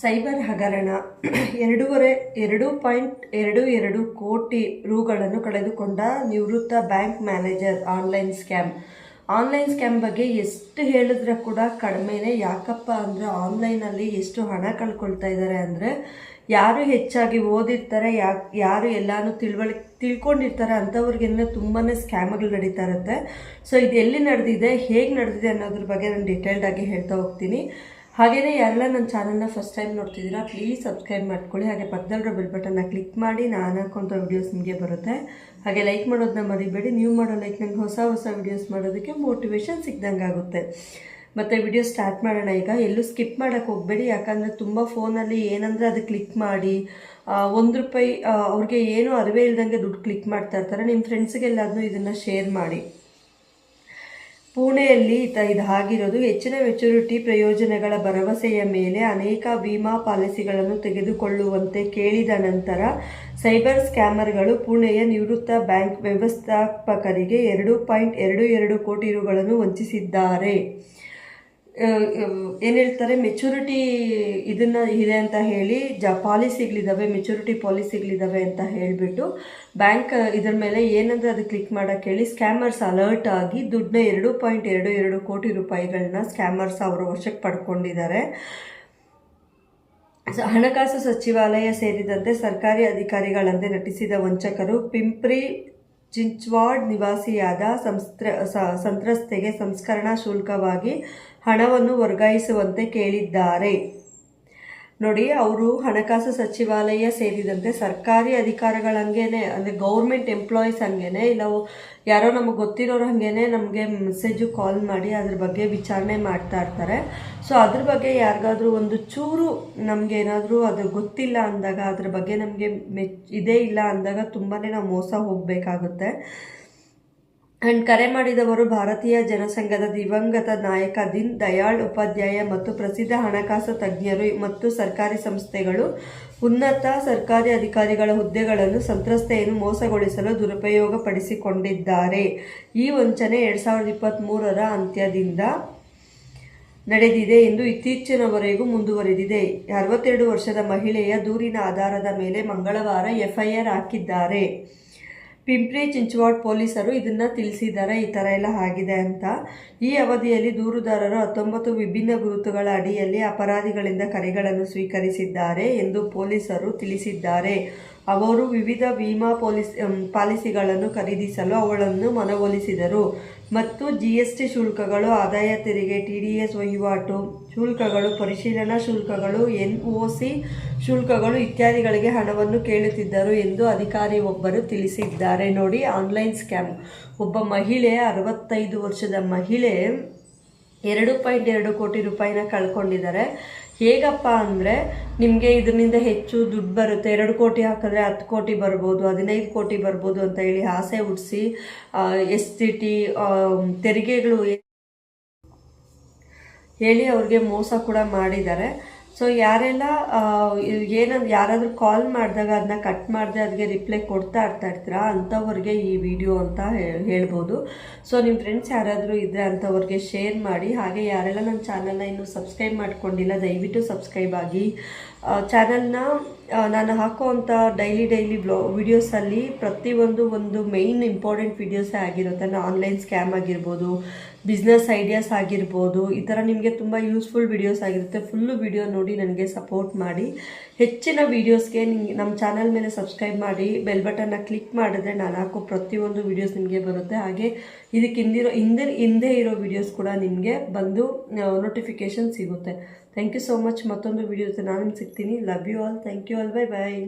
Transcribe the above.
Cyber ಹಗರಣ. ಎರಡೂವರೆ, ಎರಡು ಪಾಯಿಂಟ್ ಎರಡು ಎರಡು ಕೋಟಿ ರೂಗಳನ್ನು ಕಳೆದುಕೊಂಡ ನಿವೃತ್ತ bank manager online scam. Online scam ಬಗ್ಗೆ ಎಷ್ಟು ಹೇಳಿದ್ರೆ ಕೂಡ ಕಡಿಮೆನೇ. ಯಾಕಪ್ಪ ಅಂದರೆ ಆನ್ಲೈನಲ್ಲಿ ಎಷ್ಟು ಹಣ ಕಳ್ಕೊಳ್ತಾ ಇದ್ದಾರೆ ಅಂದರೆ ಯಾರು ಹೆಚ್ಚಾಗಿ ಓದಿರ್ತಾರೆ ಯಾಕೆ ಯಾರು ಎಲ್ಲಾನು ತಿಳುವಳಿ, ತಿಳ್ಕೊಂಡಿರ್ತಾರೆ ಅಂಥವ್ರಿಗೆಲ್ಲ ತುಂಬಾ ಸ್ಕ್ಯಾಮ್ಗಳು ನಡೀತಾ ಇರುತ್ತೆ. ಸೊ, ಇದು ಎಲ್ಲಿ ನಡೆದಿದೆ, ಹೇಗೆ ನಡೆದಿದೆ ಅನ್ನೋದ್ರ ಬಗ್ಗೆ ನಾನು ಡಿಟೇಲ್ಡಾಗಿ ಹೇಳ್ತಾ ಹೋಗ್ತೀನಿ. ಹಾಗೆಯೇ ಯಾರೆಲ್ಲ ನನ್ನ ಚಾನಲ್ನ ಫಸ್ಟ್ ಟೈಮ್ ನೋಡ್ತಿದ್ದೀರಾ ಪ್ಲೀಸ್ ಸಬ್ಸ್ಕ್ರೈಬ್ ಮಾಡ್ಕೊಳ್ಳಿ. ಹಾಗೆ ಪಕ್ಕದಲ್ಲಿರೋ ಬೆಲ್ ಬಟನ್ನ ಕ್ಲಿಕ್ ಮಾಡಿ, ನಾನು ಹಾಕೋಂಥ ವೀಡಿಯೋಸ್ ನಿಮಗೆ ಬರುತ್ತೆ. ಹಾಗೆ ಲೈಕ್ ಮಾಡೋದನ್ನ ಮರಿಬೇಡಿ. ನೀವು ಮಾಡೋ ಲೈಕ್ ನನಗೆ ಹೊಸ ಹೊಸ ವೀಡಿಯೋಸ್ ಮಾಡೋದಕ್ಕೆ ಮೋಟಿವೇಶನ್ ಸಿಗ್ದಂಗೆ ಆಗುತ್ತೆ. ಮತ್ತು ವಿಡಿಯೋ ಸ್ಟಾರ್ಟ್ ಮಾಡೋಣ ಈಗ. ಎಲ್ಲೂ ಸ್ಕಿಪ್ ಮಾಡೋಕ್ಕೆ ಹೋಗಬೇಡಿ. ಯಾಕಂದರೆ ತುಂಬ ಫೋನಲ್ಲಿ ಏನಂದರೆ ಅದು ಕ್ಲಿಕ್ ಮಾಡಿ ಒಂದು ರೂಪಾಯಿ ಅವ್ರಿಗೆ ಏನೂ ಅರಿವೇ ಇಲ್ದಂಗೆ ದುಡ್ಡು ಕ್ಲಿಕ್ ಮಾಡ್ತಾ ಇರ್ತಾರೆ. ನಿಮ್ಮ ಫ್ರೆಂಡ್ಸ್ಗೆಲ್ಲಾದರೂ ಇದನ್ನು ಶೇರ್ ಮಾಡಿ. ಪುಣೆಯಲ್ಲಿ ಇತ ಇದಾಗಿರೋದು ಹೆಚ್ಚಿನ ಮೆಚುರಿಟಿ ಪ್ರಯೋಜನಗಳ ಭರವಸೆಯ ಮೇಲೆ ಅನೇಕ ವಿಮಾ ಪಾಲಿಸಿಗಳನ್ನು ತೆಗೆದುಕೊಳ್ಳುವಂತೆ ಕೇಳಿದ ನಂತರ ಸೈಬರ್ ಸ್ಕ್ಯಾಮರ್ಗಳು ಪುಣೆಯ ನಿವೃತ್ತ ಬ್ಯಾಂಕ್ ವ್ಯವಸ್ಥಾಪಕರಿಗೆ ಎರಡು ಪಾಯಿಂಟ್ ಎರಡು ಎರಡು ಕೋಟಿ ರುಗಳನ್ನು ವಂಚಿಸಿದ್ದಾರೆ. ಏನು ಹೇಳ್ತಾರೆ ಮೆಚುರಿಟಿ ಇದನ್ನು ಇದೆ ಅಂತ ಹೇಳಿ, ಜ ಪಾಲಿಸಿಗಳಿದ್ದಾವೆ ಮೆಚುರಿಟಿ ಪಾಲಿಸಿಗಳಿದ್ದಾವೆ ಅಂತ ಹೇಳಿಬಿಟ್ಟು ಬ್ಯಾಂಕ್ ಇದ್ರ ಮೇಲೆ ಏನಂದರೆ ಅದು ಕ್ಲಿಕ್ ಮಾಡೋಕ್ಕೆ ಹೇಳಿ ಸ್ಕ್ಯಾಮರ್ಸ್ ಅಲರ್ಟ್ ಆಗಿ ದುಡ್ಡನ್ನ ಎರಡು ಪಾಯಿಂಟ್ ಎರಡು ಎರಡು ಕೋಟಿ ರೂಪಾಯಿಗಳನ್ನ ಸ್ಕ್ಯಾಮರ್ಸ್ ಅವರು ವಶಕ್ಕೆ ಪಡ್ಕೊಂಡಿದ್ದಾರೆ. ಹಣಕಾಸು ಸಚಿವಾಲಯ ಸೇರಿದಂತೆ ಸರ್ಕಾರಿ ಅಧಿಕಾರಿಗಳಂತೆ ನಟಿಸಿದ ವಂಚಕರು ಪಿಂಪ್ರಿ ಚಿಂಚ್ವಾಡ್ ನಿವಾಸಿಯಾದ ಸಂಸ್ತ್ರ ಸಂತ್ರಸ್ತೆಗೆ ಸಂಸ್ಕರಣಾ ಶುಲ್ಕವಾಗಿ ಹಣವನ್ನು ವರ್ಗಾಯಿಸುವಂತೆ ಕೇಳಿದ್ದಾರೆ. ನೋಡಿ, ಅವರು ಹಣಕಾಸು ಸಚಿವಾಲಯ ಸೇರಿದಂತೆ ಸರ್ಕಾರಿ ಅಧಿಕಾರಿಗಳ ಹಂಗೇನೆ, ಅಂದರೆ ಗೌರ್ಮೆಂಟ್ ಎಂಪ್ಲಾಯೀಸ್ ಹಂಗೇನೆ, ಇಲ್ಲ ಯಾರೋ ನಮಗೆ ಗೊತ್ತಿರೋರು ಹಂಗೇನೆ ನಮಗೆ ಮೆಸೇಜು ಕಾಲ್ ಮಾಡಿ ಅದ್ರ ಬಗ್ಗೆ ವಿಚಾರಣೆ ಮಾಡ್ತಾ ಇರ್ತಾರೆ. ಸೊ ಅದ್ರ ಬಗ್ಗೆ ಯಾರಿಗಾದ್ರೂ ಒಂದು ಚೂರು ನಮಗೆ ಏನಾದರೂ ಅದು ಗೊತ್ತಿಲ್ಲ ಅಂದಾಗ ಅದ್ರ ಬಗ್ಗೆ ನಮಗೆ ಮೆ ಇದೇ ಇಲ್ಲ ಅಂದಾಗ ತುಂಬಾ ನಾವು ಮೋಸ ಹೋಗಬೇಕಾಗುತ್ತೆ. ಅಂಡ್ ಕರೆ ಮಾಡಿದವರು ಭಾರತೀಯ ಜನಸಂಘದ ದಿವಂಗತ ನಾಯಕ ದೀನ್ ದಯಾಳ್ ಉಪಾಧ್ಯಾಯ ಮತ್ತು ಪ್ರಸಿದ್ಧ ಹಣಕಾಸು ತಜ್ಞರು ಮತ್ತು ಸರ್ಕಾರಿ ಸಂಸ್ಥೆಗಳು, ಉನ್ನತ ಸರ್ಕಾರಿ ಅಧಿಕಾರಿಗಳ ಹುದ್ದೆಗಳನ್ನು ಸಂತ್ರಸ್ತೆಯನ್ನು ಮೋಸಗೊಳಿಸಲು ದುರುಪಯೋಗಪಡಿಸಿಕೊಂಡಿದ್ದಾರೆ. ಈ ವಂಚನೆ ಎರಡು ಸಾವಿರದ ಇಪ್ಪತ್ತ್ಮೂರರ ಅಂತ್ಯದಿಂದ ನಡೆದಿದೆ ಎಂದು ಇತ್ತೀಚಿನವರೆಗೂ ಮುಂದುವರೆದಿದೆ. ಅರವತ್ತೆರಡು ವರ್ಷದ ಮಹಿಳೆಯ ದೂರಿನ ಆಧಾರದ ಮೇಲೆ ಮಂಗಳವಾರ ಎಫ್ಐಆರ್ ಹಾಕಿದ್ದಾರೆ. ಪಿಂಪ್ರಿ ಚಿಂಚವಾಡ್ ಪೊಲೀಸರು ಇದನ್ನ ತಿಳಿಸಿದ್ದಾರೆ. ಈ ಥರ ಎಲ್ಲ ಆಗಿದೆ ಅಂತ. ಈ ಅವಧಿಯಲ್ಲಿ ದೂರುದಾರರು ಹತ್ತೊಂಬತ್ತು ವಿಭಿನ್ನ ಗುರುತುಗಳ ಅಡಿಯಲ್ಲಿ ಅಪರಾಧಿಗಳಿಂದ ಕರೆಗಳನ್ನು ಸ್ವೀಕರಿಸಿದ್ದಾರೆ ಎಂದು ಪೊಲೀಸರು ತಿಳಿಸಿದ್ದಾರೆ. ಅವರು ವಿವಿಧ ವಿಮಾ ಪಾಲಿಸ್ ಪಾಲಿಸಿಗಳನ್ನು ಖರೀದಿಸಲು ಅವಳನ್ನು ಮನವೊಲಿಸಿದರು. ಮತ್ತು ಜಿ ಎಸ್ ಟಿ ಶುಲ್ಕಗಳು, ಆದಾಯ ತೆರಿಗೆ, ಟಿ ಡಿ ಎಸ್ ವಹಿವಾಟು ಶುಲ್ಕಗಳು, ಪರಿಶೀಲನಾ ಶುಲ್ಕಗಳು, ಎನ್ ಒ ಸಿ ಶುಲ್ಕಗಳು ಇತ್ಯಾದಿಗಳಿಗೆ ಹಣವನ್ನು ಕೇಳುತ್ತಿದ್ದರು ಎಂದು ಅಧಿಕಾರಿ ಒಬ್ಬರು ತಿಳಿಸಿದ್ದಾರೆ. ನೋಡಿ, ಆನ್ಲೈನ್ ಸ್ಕ್ಯಾಮ್. ಒಬ್ಬ ಮಹಿಳೆ, ಅರವತ್ತೈದು ವರ್ಷದ ಮಹಿಳೆ, ಎರಡು ಪಾಯಿಂಟ್ ಎರಡು ಕೋಟಿ ರೂಪಾಯಿನ ಕಳ್ಕೊಂಡಿದ್ದಾರೆ. ಹೇಗಪ್ಪ ಅಂದರೆ ನಿಮಗೆ ಇದರಿಂದ ಹೆಚ್ಚು ದುಡ್ಡು ಬರುತ್ತೆ. ಎರಡು ಕೋಟಿ ಹಾಕಿದ್ರೆ ಹತ್ತು ಕೋಟಿ ಬರ್ಬೋದು, ಹದಿನೈದು ಕೋಟಿ ಬರ್ಬೋದು ಅಂತ ಹೇಳಿ ಆಸೆ ಹುಟ್ಟಿಸಿ ಎಸ್ ಸಿ ಟಿ ತೆರಿಗೆಗಳು ಹೇಳಿ ಅವ್ರಿಗೆ ಮೋಸ ಕೂಡ ಮಾಡಿದ್ದಾರೆ. ಸೊ ಯಾರೆಲ್ಲ ಏನಂದ್ರೆ ಯಾರಾದರೂ ಕಾಲ್ ಮಾಡಿದಾಗ ಅದನ್ನ ಕಟ್ ಮಾಡಿದೆ ಅದಕ್ಕೆ ರಿಪ್ಲೈ ಕೊಡ್ತಾ ಇರ್ತಾ ಇರ್ತೀರಾ, ಅಂಥವ್ರಿಗೆ ಈ ವಿಡಿಯೋ ಅಂತ ಹೇಳ್ಬೋದು. ಸೊ ನಿಮ್ಮ ಫ್ರೆಂಡ್ಸ್ ಯಾರಾದರೂ ಇದ್ದರೆ ಅಂಥವ್ರಿಗೆ ಶೇರ್ ಮಾಡಿ. ಹಾಗೆ ಯಾರೆಲ್ಲ ನನ್ನ ಚಾನಲ್ನ ಇನ್ನೂ ಸಬ್ಸ್ಕ್ರೈಬ್ ಮಾಡ್ಕೊಂಡಿಲ್ಲ, ದಯವಿಟ್ಟು ಸಬ್ಸ್ಕ್ರೈಬ್ ಆಗಿ. ಚಾನಲ್ನ ನಾನು ಹಾಕೋವಂಥ ಡೈಲಿ ಡೈಲಿ ಬ್ಲೋ ವಿಡಿಯೋಸಲ್ಲಿ ಪ್ರತಿಯೊಂದು ಒಂದು ಮೇಯ್ನ್ ಇಂಪಾರ್ಟೆಂಟ್ ವಿಡಿಯೋಸೇ ಆಗಿರುತ್ತೆ. ಆನ್ಲೈನ್ ಸ್ಕ್ಯಾಮ್ ಆಗಿರ್ಬೋದು ಬಿಸ್ನೆಸ್ ಐಡಿಯಾಸ್ ಆಗಿರ್ಬೋದು, ಈ ಥರ ನಿಮಗೆ ತುಂಬ ಯೂಸ್ಫುಲ್ ವಿಡಿಯೋಸ್ ಆಗಿರುತ್ತೆ. ಫುಲ್ಲು ವಿಡಿಯೋ ನೋಡಿ ನನಗೆ ಸಪೋರ್ಟ್ ಮಾಡಿ. ಹೆಚ್ಚಿನ ವಿಡಿಯೋಸ್ಗೆ ನಿಮಗೆ ನಮ್ಮ ಚಾನಲ್ ಮೇಲೆ ಸಬ್ಸ್ಕ್ರೈಬ್ ಮಾಡಿ ಬೆಲ್ ಬಟನ್ನ ಕ್ಲಿಕ್ ಮಾಡಿದ್ರೆ ನಾನು ಹಾಕೋ ಪ್ರತಿಯೊಂದು ವಿಡಿಯೋಸ್ ನಿಮಗೆ ಬರುತ್ತೆ. ಹಾಗೆ ಇದಕ್ಕೆ ಹಿಂದಿರೋ, ಹಿಂದೆ ಹಿಂದೆ ಇರೋ ವಿಡಿಯೋಸ್ ಕೂಡ ನಿಮಗೆ ಬಂದು ನೋಟಿಫಿಕೇಶನ್ ಸಿಗುತ್ತೆ. ಥ್ಯಾಂಕ್ ಯು ಸೋ ಮಚ್ ಮತ್ತೊಂದು ವೀಡಿಯೋ ನಾನು ನಾನು ಸಿಗ್ತೀನಿ love you all thank you all bye bye